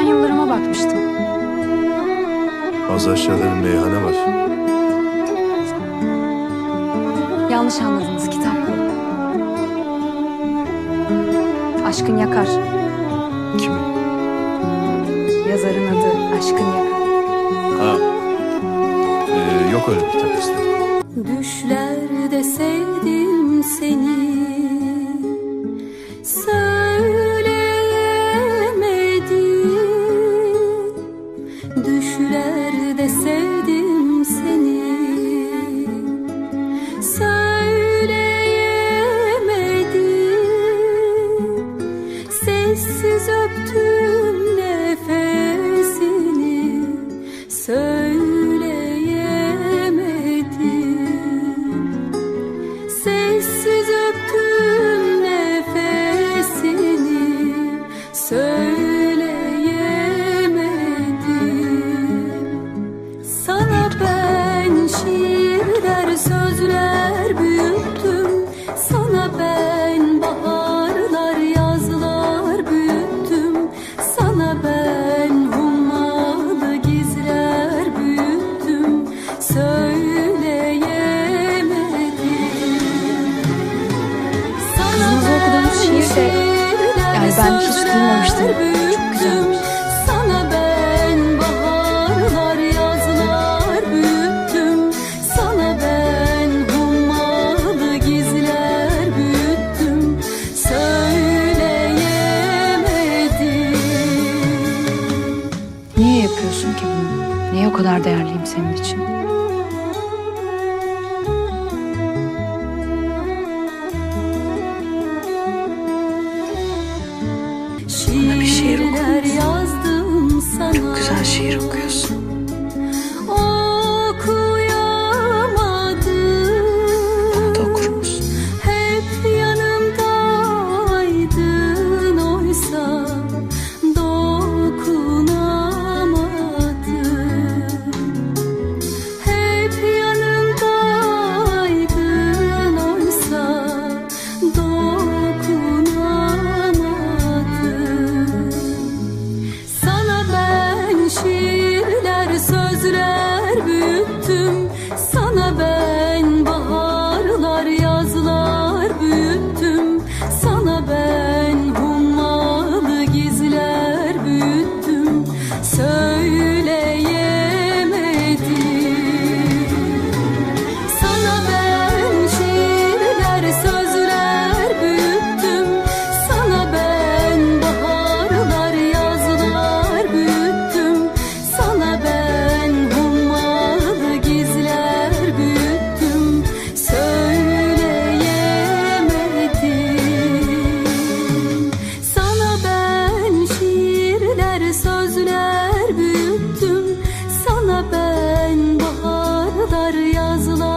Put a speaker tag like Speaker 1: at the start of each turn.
Speaker 1: ben yıllarıma bakmıştım.
Speaker 2: Az aşağıda bir meyhane var.
Speaker 1: Yanlış anladınız kitap bu. Aşkın Yakar.
Speaker 2: Kimin?
Speaker 1: Yazarın adı Aşkın Yakar.
Speaker 2: Ha. Ee, yok öyle bir kitap istedim.
Speaker 3: Düşlerde sevdim seni Sessiz öptüm nefesini Söyleyemedim. Sessiz öptüm nefesini Söyleyemedim. Sana ben şiirler sözler ben
Speaker 1: hiç duymamıştım. Çok güzelmiş.
Speaker 3: Sana ben baharlar yazlar büyüttüm Sana ben hummalı gizler büyüttüm Söyleyemedim
Speaker 1: Niye yapıyorsun ki bunu? Niye o kadar değerliyim senin için?
Speaker 3: Şiirler
Speaker 1: şiir
Speaker 3: sana
Speaker 1: Çok güzel şiir okuyorsun.
Speaker 3: Söyleyemedim ben